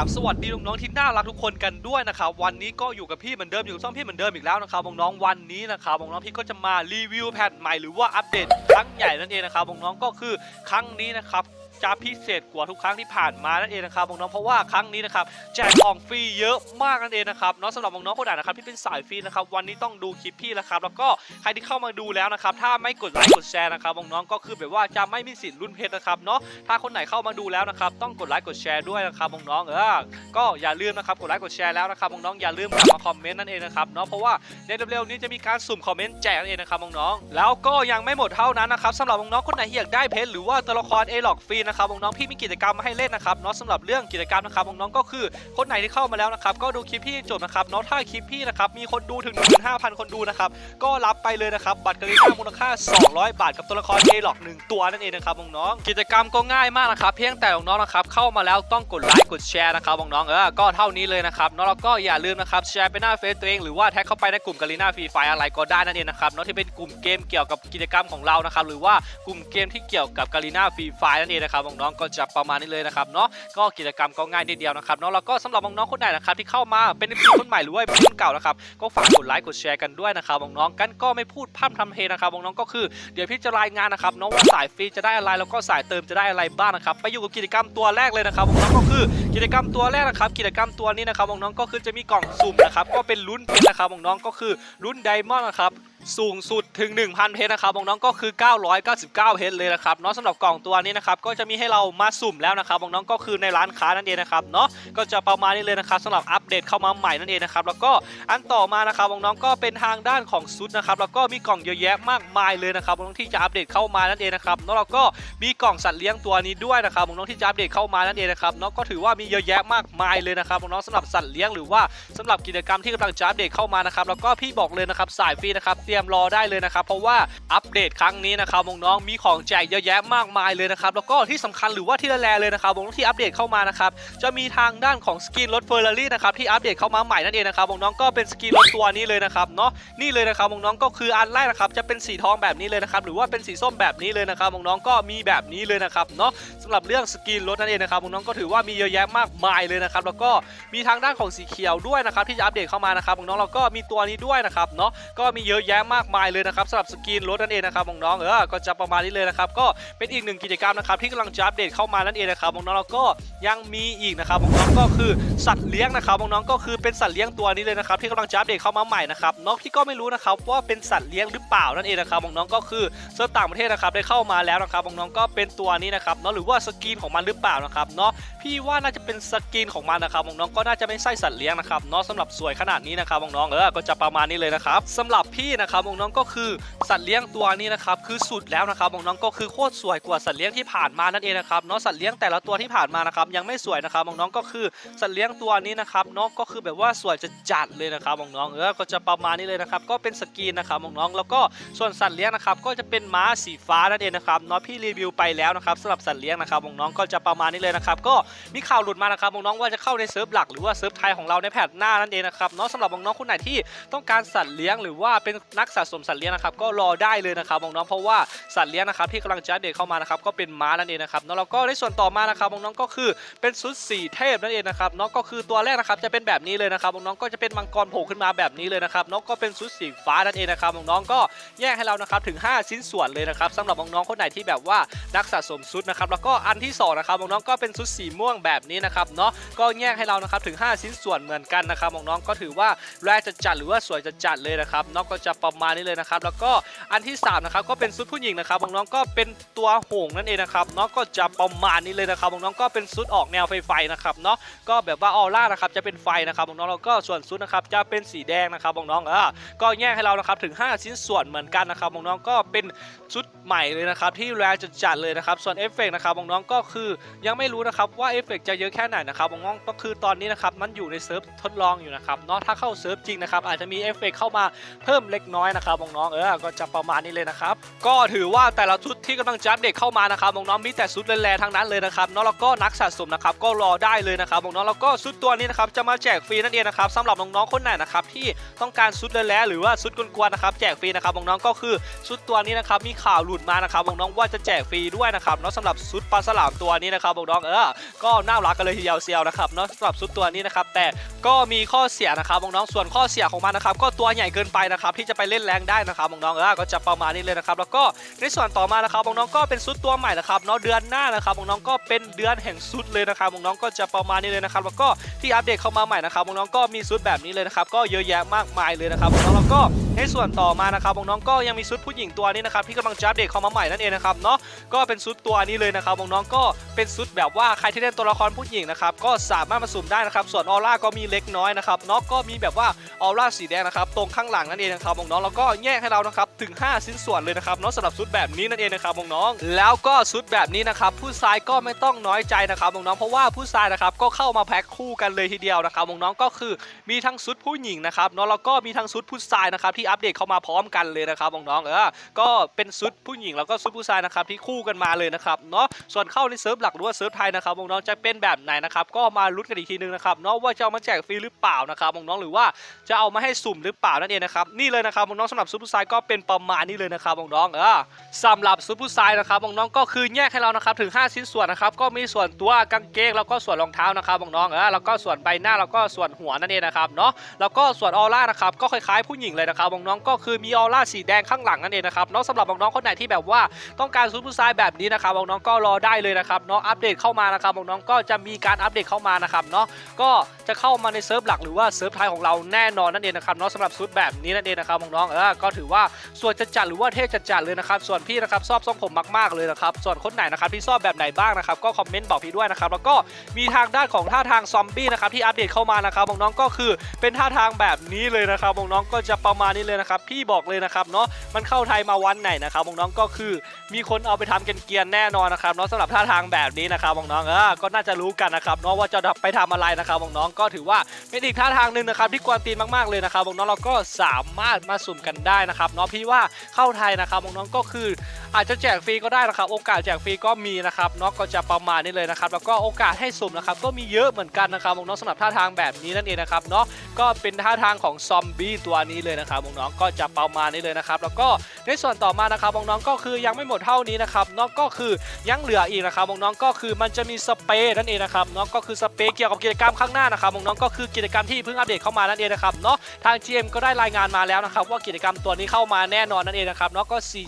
ราบสวัสดีน้องๆที่น่ารักทุกคนกันด้วยนะครับวันนี้ก็อยู่กับพี่เหมือนเดิมอยู่กับช่องพี่เหมือนเดิมอีกแล้วนะครับน้องๆวันนี้นะครับน้องๆพี่ก็จะมารีวิวแพทใหม่หรือว่าอัปเดตครั้งใหญ่นั่นเองนะครับน้องๆก็คือครั้งนี้นะครับ จะพิเศษกว่าทุกครั้งที่ผ่านมานั่นเองนะครับน้องๆเพราะว่าครั้งนี้นะครับแจกของฟรีเยอะมากนั่นเองนะครับเนาะสำหรับน้องๆคนไหนนะครับที่เป็นสายฟรีนะครับวันนี้ต้องดูคลิปพี่แล้วครับแล้วก็ใครที่เข้ามาดูแล้วนะครับถ้าไม่กดไลค์กดแชร์นะครับน้องๆก็คือแบบว่าจะไม่มีสิทธิ์รุ่นเพชรนะครับเนาะถ้าคนไหนเข้ามาดูแล้วนะครับต้องกดไลค์กดแชร์ด้วยนะครับน้องๆเออก็อย่าลืมนะครับกดไลค์กดแชร์แล้วนะครับน้องๆอย่าลืมกลับมาคอมเมนต์นั่นเองนะครับเนาะเพราะว่าในเร็วๆนี้จะมีการสุ่มคอมเมนต์แจกนั่นเองนะครับน้องๆแล้วก็ยังไม่หมดเท่านั้นนะครับสำหรับน้องๆคนไหนอยากได้เพชรหรือว่าตัวละครเอล็อกฟรีนะครับน้องๆพี่มีกิจกรรมมาให้เล่นนะครับเนาะสำหรับเรื่องกิจกรรมนะครับน้องๆก็คือคนไหนที่เข้ามาแล้วนะครับก็ดูคลิปพี่จบนะครับเนาะถ้าคลิปพี่นะครับมีคนดูถึง 15,000 คนดูนะครับก็รับไปเลยนะครับบัตรกรีน่ามูลค่า 200 บาทกับตัวละครเอล็อกหนึ่งตัวนั่นเองนะครับน้องๆกิจกรรมก็ง่ายมากนะครับเพียงแต่น้องๆนะครับเข้ามาแล้วต้องกดไลค์กดแชร์นะครับน้องๆเออก็เท่านี้เลยนะครับนาะแล้วก็อย่าลืมนะครับแชร์ไปหน้าเฟซตัวเองหรือว่าแท็กเข้าไปในกลุ่มกาลีนาฟรีไฟอะไรก็ได้นั่นเองนะครับเนาะที่เป็นกลุ่มเกมเกี่ยวกับกิจกรรมของเรานะครับหรือว่ากลุ่มเกมที่เกี่ยวกับกาลีนาฟรีไฟนั่นเองนะครับน้องๆก็จะประมาณนี้เลยนะครับเนาะก็กิจกรรมก็ง่ายนิดเดียวนะครับเนาะแล้วก็สำหรับน้องๆคนไหนนะครับที่เข้ามาเป็นพี่คนใหม่หรือว่าเป็นรุ่นเก่านะครับก็ฝากกดไลค์กดแชร์กันด้วยนะครับน้องๆกันก็ไม่พูดพร่ำทำเพลงนะครับน้องๆก็คือเดี๋ยวพี่จะรายงานนะครับน้องว่าสายฟรีจะได้อะไรแล้วก็สายเติมจะได้อะไรบ้างนะครับไปอยู่กับกิจกรรมตัวแรกเลยนะครับน้องก็คือกิจกรรมตัวแรกนะครับ กิจกรรมตัวนี้นะครับน้องๆก็คือจะมีกล่องสุ่มนะครับก็เป็นลุ้นเพชรนะครับน้องๆก็คือลุ้นไดมอนด์นะครับ สูงสุดถึง 1,000 เพชรนะครับน้องๆก็คือ 999 เพชรเลยนะครับเนาะสำหรับกล่องตัวนี้นะครับก็จะมีให้เรามาสุ่มแล้วนะครับน้องๆก็คือในร้านค้านั่นเองนะครับเนาะก็จะประมาณนี้เลยนะครับสำหรับอัปเดตเข้ามาใหม่นั่นเองนะครับแล้วก็อันต่อมานะครับน้องๆก็เป็นทางด้านของซุดนะครับแล้วก็มีกล่องเยอะแยะมากมายเลยนะครับน้องที่จะอัปเดตเข้ามานั่นเองนะครับเนาะแล้วก็มีกล่องสัตว์เลี้ยงตัวนี้ด้วยนะครับน้องที่จะอัปเดตเข้ามานั่นเองนะครับเนาะก็ถือว่ามีเยอะแยะมากมายเลยนะครับน้องสำหรับสัตว์เลี้ยงหรือว่าสำหรับกิจกรรมที่กำลังจะอัปเดตเข้ามานะครับแล้วก็พี่บอกเลยนะครับสายฟรีนะครับรียมรอได้เลยนะครับ เพราะว่าอัปเดตครั้งนี้นะครับน้องๆมีของแจกเยอะแยะมากมายเลยนะครับ แล้วก็ที่สำคัญหรือว่าที่ละแรเลยนะครับน้องที่อัปเดตเข้ามานะครับ จะมีทางด้านของสกินรถเฟอร์รารี่นะครับที่อัปเดตเข้ามาใหม่นั่นเองนะครับน้องก็เป็นสกินรถตัวนี้เลยนะครับเนาะนี่เลยนะครับน้องก็คืออันแรกนะครับจะเป็นสีทองแบบนี้เลยนะครับหรือว่าเป็นสีส้มแบบนี้เลยนะครับน้องก็มีแบบนี้เลยนะครับเนาะสำหรับเรื่องสกินรถนั่นเองนะครับน้องก็ถือว่ามีเยอะแยะมากมายเลยนะครับแล้วก็มีทางด้านของสีเขียวด้วยนะครับที่จะอัปเดตเข้ามานะครับน้องๆแล้วก็มีตัวนี้ด้วยนะครับเนาะก็มีเยอะแยะมากมายเลยนะครับสำหรับสกินรถนั่นเองนะครับน้องๆเออก็จะประมาณนี้เลยนะครับก็เป็นอีกหนึ่งกิจกรรมนะครับที่กำลังจะอัปเดตเข้ามานั่นเองนะครับน้องๆแล้วก็ยังมีอีกนะครับน้องๆก็คือสัตว์เลี้ยงนะครับน้องๆก็คือเป็นสัตว์เลี้ยงตัวนี้เลยนะครับที่กำลังจะอัปเดตเข้ามาใหม่นะครับน้องที่ก็ไม่รู้นะครับว่าเป็นสัตว์เลี้ยงหรือเปล่านั่นเองนะครับน้องๆก็คือเซิร์ฟต่างประเทศนะครับได้เข้ามาแล้วนะครับน้องๆก็เป็นตัวนี้นะครับเนาะหรือว่าสกินของมันหรือเปล่านะครับเนาะพี่ว่าน่าจะเป็นสกินของมันนะครับน้องๆก็น่าจะไม่ใช่สัตว์เลี้ยงนะครับเนาะสำหรับสวยขนาดนี้นะครับน้องๆเออก็จะประมาณนี้เลยนะครับสำหรับพี่นะครับองน้องก็คือสัตว์เลี้ยงตัวนี้นะครับคือสุดแล้วนะครับองน้องก็คือโคตรสวยกว่าสัตว์เลี้ยงที่ผ่านมานั่นเองนะครับเนาะสัตว์เลี้ยงแต่ละตัวที่ผ่านมานะครับยังไม่สวยนะครับองน้องก็คือสัตว์เลี้ยงตัวนี้นะครับเนาะก็คือแบบว่าสวยจะจัดเลยนะครับองน้องเออก็จะประมาณนี้เลยนะครับก็เป็นสกินนะครับองน้องแล้วก็ส่วนสัตว์เลี้ยงนะครับก็จะเป็นม้าสีฟ้านั่นเองนะครับเนาะพี่รีวิวไปแล้วนะครับสำหรับสัตว์เลี้ยงนะครับองน้องก็จะประมาณนี้เลยนะครับก็มีข่าวหลุดมานะครับน้องว่าจะเข้าในเซิร์ฟหลักหรือว่าเซิร์ฟไทยของเราในแพทหน้านั่นเองนะครับเนาะสำหรับน้องคนไหนที่ต้องการสัตว์เลี้ยงหรือว่าเป็นนักสะสมสัตว์เลี้ยงนะครับก็รอได้เลยนะครับน้องๆเพราะว่าสัตว์เลี้ยงนะครับที่กำลังจะเดตเข้ามานะครับก็เป็นม้านั่นเองนะครับแล้วก็ในส่วนต่อมานะครับน้องๆก็คือเป็นชุดสีเทพนั่นเองนะครับเนาะก็คือตัวแรกนะครับจะเป็นแบบนี้เลยนะครับน้องๆก็จะเป็นมังกรโผล่ขึ้นมาแบบนี้เลยนะครับเนาะก็เป็นชุดสีฟ้านั่นเองนะครับน้องๆก็แยกให้เรานะครับถึง 5 ชิ้นส่วนเลยนะครับสำหรับน้องๆคนไหนที่แบบว่านักสะสมชุดนะครับแล้วก็อันที่สองนะครับน้องๆก็เป็นชุดสีม่วงแบบนี้นะครับเนาะก็แยกให้เรานะครับถึง 5 ชิ้นส่วนเหมือนกันนะครับน้องๆก็ถือว่าแรกจะจัดหรือว่าสวยจะจัดเลยนะครับน้องก็จะประมาณนี้เลยนะครับแล้วก็อันที่สามนะครับก็เป็นชุดผู้หญิงนะครับน้องๆก็เป็นตัวหงนั่นเองนะครับเนาะก็จะประมาณนี้เลยนะครับน้องๆก็เป็นชุดออกแนวไฟไฟนะครับเนาะก็แบบว่าออร่านะครับจะเป็นไฟนะครับน้องๆแล้วก็ส่วนชุดนะครับจะเป็นสีแดงนะครับน้องๆเออก็แยกให้เรานะครับถึง 5 ชิ้นส่วนเหมือนกันนะครับน้องๆก็เป็นชุดใหม่เลยนะครับที่แรจะจัดเลยนะครับส่วนเอฟเฟกต์นะครับน้องๆก็คือยังไม่รู้นะครับว่าเอฟเฟกต์จะเยอะแค่ไหนนะครับน้องๆก็คือตอนนี้นะครับมันอยู่ในเซิร์ฟทดลองอยู่นะครับเนาะถ้าเข้าเซิร์ฟจริงนะครับอาจจะมีเอฟเฟกเข้ามาเพิ่มเล็กน้อยน้อยนะครับน้องๆเออก็จะประมาณนี้เลยนะครับก็ถือว่าแต่ละชุดที่กำลังจะอัปเดตเข้ามานะครับน้องๆมีแต่ชุดแรงๆทั้งนั้นเลยนะครับเนาะแล้วก็นักสะสมนะครับก็รอได้เลยนะครับน้องๆแล้วก็ชุดตัวนี้นะครับจะมาแจกฟรีนั่นเองนะครับสำหรับน้องๆคนไหนนะครับที่ต้องการชุดแรงๆหรือว่าชุดกวนๆนะครับแจกฟรีนะครับน้องๆก็คือชุดตัวนี้นะครับมีข่าวหลุดมานะครับน้องๆว่าจะแจกฟรีด้วยนะครับเนาะสำหรับชุดปลาสลามตัวนี้นะครับน้องๆเออก็น่ารักกันเลยทีเดียวเซียวนะครับเนาะสำหรับชุดตัวนี้นะครับแต่ก็มีข้อเสียนะครับน้องๆส่วนข้อเสียของมันนะครับก็ตัวใหญ่เกินไปนะครับที่จะไปเล่นแรงได้นะครับน้องๆเออก็จะประมาณนี้เลยนะครับแล้วก็ในส่วนต่อมานะครับน้องๆก็เป็นซุดตัวใหม่นะครับเนาะเดือนหน้านะครับน้องๆก็เป็นเดือนแห่งซุดเลยนะครับน้องๆก็จะประมาณนี้เลยนะครับแล้วก็ที่อัปเดตเข้ามาใหม่นะครับน้องๆก็มีซุดแบบนี้เลยนะครับก็เยอะแยะมากมายเลยนะครับน้องๆแล้วก็ ในส่วนต่อมานะครับน้องๆก็ยังมีชุดผู้หญิงตัวนี้นะครับที่กำลังจะอัปเดตเข้ามาใหม่นั่นเองนะครับเนาะก็เป็นชุดตัวนี้เลยนะครับน้องๆก็เป็นชุดแบบว่าใครที่เล่นตัวละครผู้หญิงนะครับก็สามารถมาสุ่มได้นะครับส่วนออร่าก็มีเล็กน้อยนะครับเนาะก็มีแบบว่าออร่าสีแดงนะครับตรงข้างหลังนั่นเองนะครับน้องๆแล้วก็แยกให้เรานะครับถึง 5 ชิ้นส่วนเลยนะครับเนาะสำหรับชุดแบบนี้นั่นเองนะครับน้องๆแล้วก็ชุดแบบนี้นะครับผู้ชายก็ไม่ต้องน้อยใจนะครับน้องๆเพราะว่าผู้ชายนะครับก็เข้ามาแพ็คคู่กันเลยทีเดียวนะครับน้องๆก็คือมีทั้งชุดผู้หญิงนะครับเนาะแล้วก็มีทั้งชุดผู้ชายนะครับที่อัปเดตเข้ามาพร้อมกันเลยนะครับน้องๆเออก็เป็นชุดผู้หญิงแล้วก็ชุดผู้ชายนะครับที่คู่กันมาเลยนะครับเนาะส่วนเข้าในเซิร์ฟหลักหรือว่าเซิร์ฟไทยนะครับน้องๆจะเป็นแบบไหนนะครับก็มาลุ้นกันอีกทีนึงนะครับเนาะว่าจะเอามาแจกฟรีหรือเปล่านะครับน้องๆหรือว่าจะเอามาให้สุ่มหรือเปล่านั่นเองนะครับนี่เลยนะครับน้องๆสำหรับชุดผู้ชายก็เป็นประมาณนี้เลยนะครับน้องๆเออสำหรับชุดผู้ชายนะครับน้องๆก็คือแยกให้เรานะครับถึง 5 ชิ้นส่วนนะครับก็มีส่วนตัวกางเกงแล้วก็ส่วนรองเท้านะครับน้องๆเออแล้วก็ส่วนใบหน้าแล้วก็ส่วนหัวนั่นเองนะครับเนาะแล้วก็ส่วนออร่านะครับก็คล้ายๆผู้หญิงเลยนะครับน้องก็คือมีออร่าสีแดงข้างหลังนั่นเองนะครับเนาะสำหรับน้องๆคนไหนที่แบบว่าต้องการชุดผู้ชายแบบนี้นะครับน้องก็รอได้เลยนะครับเนาะอัปเดตเข้ามานะครับน้องก็จะมีการอัปเดตเข้ามานะครับเนาะก็จะเข้ามาในเซิร์ฟหลักหรือว่าเซิร์ฟไทยของเราแน่นอนนั่นเองนะครับเนาะสำหรับชุดแบบนี้นั่นเองนะครับน้องเออก็ถือว่าส่วนจะจัดหรือว่าเทพจะจัดเลยนะครับส่วนพี่นะครับชอบทรงผมมากๆเลยนะครับส่วนคนไหนนะครับที่ชอบแบบไหนบ้างนะครับก็คอมเมนต์บอกพี่ด้วยนะครับแล้วก็มีทางด้านของท่าทางซอมบี้นะครับที่อัปเดตเข้ามานะครับน้องก็คือเป็นท่าทางแบบนี้เลยนะครับน้องก็จะประมาณนี้เลยนะครับพี่บอกเลยนะครับเนาะมันเข้าไทยมาวันไหนนะครับน้องๆก็คือมีคนเอาไปทำเกรียนแน่นอนนะครับเนาะสำหรับท่าทางแบบนี้นะครับน้องๆเออก็น่าจะรู้กันนะครับเนาะว่าจะไปทำอะไรนะครับน้องๆก็ถือว่าเป็นอีกท่าทางหนึ่งนะครับที่กวนตีนมากๆเลยนะครับน้องๆเราก็สามารถมาสุ่มกันได้นะครับเนาะพี่ว่าเข้าไทยนะครับน้องๆก็คือ อาจจะแจกฟรีก็ได้นะครับโอกาสแจกฟรีก็มีนะครับเนาะก็จะประมาณนี้เลยนะครับแล้วก็โอกาสให้สุ่มนะครับก็มีเยอะเหมือนกันนะครับน้องๆสำหรับท่าทางแบบนี้นั่นเองนะครับเนาะก็เป็นท่าทางของซอมบี้ตัวนี้เลยนะครับน้องๆก็จะประมาณนี้เลยนะครับแล้วก็ในส่วนต่อมานะครับน้องๆก็คือยังไม่หมดเท่านี้นะครับเนาะก็คือยังเหลืออีกนะครับน้องๆก็คือมันจะมีสเปรย์นั่นเองนะครับเนาะก็คือสเปรย์เกี่ยวกับกิจกรรมข้างหน้านะครับน้องๆก็คือกิจกรรมที่เพิ่งอัปเดตเข้ามานั่นเองนะครับเนาะทาง GM ก็ได้รายงานมาแล้วนะครับว่ากิจกรรมตัวนี้เข้ามาแน่นอนนั่นเองนะครับเนาะก็สี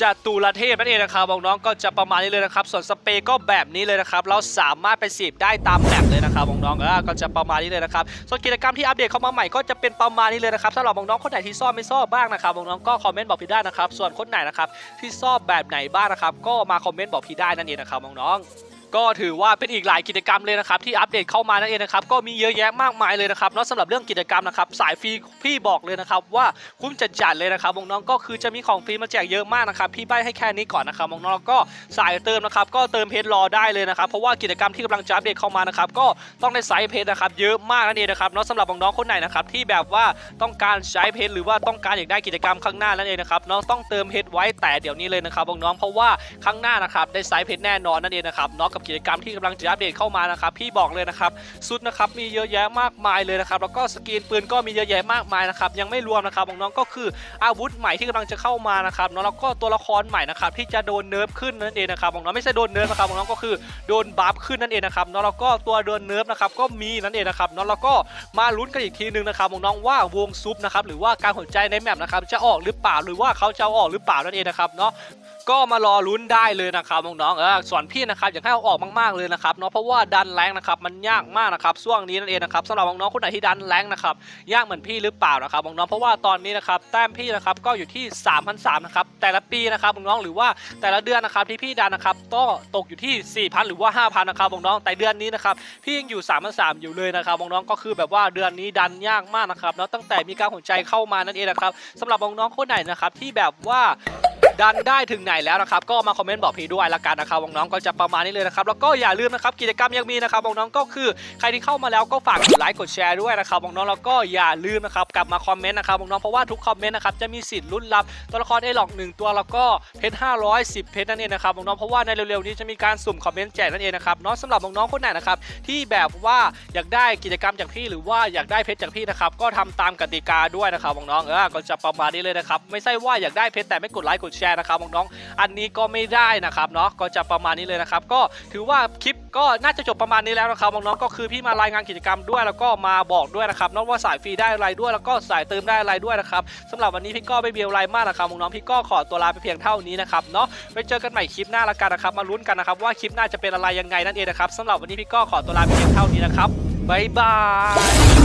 จตุรเทพนั่นเองนะครับน้องๆก็จะประมาณนี้เลยนะครับส่วนสเปรย์ก็แบบนี้เลยนะครับเราสามารถไปสีบได้ตามแมปเลยนะครับน้องๆเออก็จะประมาณนี้เลยนะครับส่วนกิจกรรมที่อัปเดตเข้ามาใหม่ก็จะเป็นประมาณนี้เลยนะครับสำหรับน้องๆคนไหนที่ชอบไม่ชอบบ้างนะครับน้องๆก็คอมเมนต์บอกพี่ได้นะครับส่วนคนไหนนะครับที่ชอบแบบไหนบ้างนะครับก็มาคอมเมนต์บอกพี่ได้นั่นเองนะครับน้องๆ ก็ถือว่าเป็นอีกหลายกิจกรรมเลยนะครับที่อัปเดตเข้ามานั่นเองนะครับก็มีเยอะแยะมากมายเลยนะครับเนาะสำหรับเรื่องกิจกรรมนะครับสายฟรีพี่บอกเลยนะครับว่าคุ้มจัดจัดเลยนะครับน้องก็คือจะมีของฟรีมาแจกเยอะมากนะครับพี่ใบให้แค่นี้ก่อนนะครับน้องก็สายเติมนะครับก็เติมเพชรรอได้เลยนะครับเพราะว่ากิจกรรมที่กำลังจะอัปเดตเข้ามานะครับก็ต้องได้ไซส์เพชรนะครับเยอะมากนั่นเองนะครับเนาะสำหรับน้องๆคนไหนนะครับที่แบบว่าต้องการใช้เพชรหรือว่าต้องการอยากได้กิจกรรมข้างหน้านั่นเองนะครับน้องต้องเติมเพชรไว้แต่เดี๋ยวนี้เลยนะครับน้องเพราะว่าข้างหน้านะครับได้ไซส์เพชรแน่นอนนั่นเองนะครับเนาะกับกิจกรรมที่กำลังจะอัปเดตเข้ามานะครับพี่บอกเลยนะครับชุดนะครับมีเยอะแยะมากมายเลยนะครับแล้วก็สกรีนปืนก็มีเยอะแยะมากมายนะครับยังไม่รวมนะครับน้องก็คืออาวุธใหม่ที่กำลังจะเข้ามานะครับเนาะแล้วก็ตัวละครใหม่นะครับที่จะโดนเนิร์ฟขึ้นนั่นเองนะครับน้องไม่ใช่โดนเนิร์ฟนะครับน้องก็คือโดนบัฟขึ้นนั่นเองนะครับเนาะแล้วก็ตัวโดนเนิร์ฟนะครับก็มีนั่นเองนะครับเนาะแล้วก็มาลุ้นกันอีกทีนึงนะครับน้องว่าวงซุปนะครับหรือว่าการหัวใจในแมปนะครับจะออกหรือเปล่าหรือว่าเขาจะอออกหรือเปล่านั่นเองนะครับเนาะก็มารอลุ้นได้เลยนะครับน้องๆเออส่วนพี่นะครับอยากให้เอาออกมากๆเลยนะครับเนาะเพราะว่าดันแรงนะครับมันยากมากนะครับช่วงนี้นั่นเองนะครับสำหรับน้องๆคนไหนที่ดันแรงนะครับยากเหมือนพี่หรือเปล่านะครับน้องๆเพราะว่าตอนนี้นะครับแต้มพี่นะครับก็อยู่ที่3 0 0 3นะครับแต่ละปีนะครับน้องๆหรือว่าแต่ละเดือนนะครับที่พี่ดันนะครับก็ตกอยู่ที่ 4,000 หรือว่า 5,000นะครับน้องๆแต่เดือนนี้นะครับพี่ยังอยู่3 0 0 3อยู่เลยนะครับน้องๆก็คือแบบว่าเดือนนี้ดันยากมากนะครับเนาะตั้งแต่มีการหัวใจเข้ามานั่นเองนะครับสำหรับน้องๆคนไหนนะครับที่แบบว่า ดันได้ถึงไหนแล้วนะครับ ก็มาคอมเมนต์บอกพี่ด้วยละกันนะครับน้องๆก็จะประมาณนี้เลยนะครับแล้วก็อย่าลืมนะครับกิจกรรมยังมีนะครับน้องๆก็คือใครที่เข้ามาแล้วก็ฝากกดไลค์กดแชร์ด้วยนะครับน้องๆแล้วก็อย่าลืมนะครับกลับมาคอมเมนต์นะครับน้องๆเพราะว่าทุกคอมเมนต์นะครับจะมีสิทธิ์ลุ้นรับตัวละครเอหลอกหนึ่งตัวแล้วก็เพชร510 เพชรนั่นเองนะครับน้องๆเพราะว่าในเร็วๆนี้จะมีการสุ่มคอมเมนต์แจกนั่นเองนะครับเนาะสำหรับน้องๆคนไหนนะครับที่แบบว่าอยากได้กิจกรรมจากพี่หรือว่าอยากได้เพชรจากพี่นะครับก็ทำตามกติกาด้วยนะครับน้องๆเออก็จะประมาณนี้เลยนะครับไม่ใช่ว่าอยากได้เพชรแต่ไม่กดไลค์กดแชร์นะครับน้องๆอันนี้ก็ไม่ได้นะครับเนาะก็จะประมาณนี้เลยนะครับ ก็ถือว่าคลิปก็น่าจะจบประมาณนี้แล้วนะครับน้องๆก็คือพี่มารายงานกิจกรรมด้วย แล้วก็มาบอกด้วยนะครับเนาะว่าสายฟรีได้อะไรด้วย แล้วก็สายเติมได้อะไรด้วยนะครับสำหรับวันนี้พี่ก็ไม่เบียวอะไรมากนะครับน้องๆพี่ก็ขอตัวลาไปเพียงเท่านี้นะครับเนาะไว้เจอกันใหม่คลิปหน้าละกันนะครับมาลุ้นกันนะครับว่าคลิปหน้าจะเป็นอะไรยังไงนั่นเองนะครับสำหรับวันนี้พี่ก็ขอตัวลาไปเพียงเท่านี้นะครับบ๊ายบาย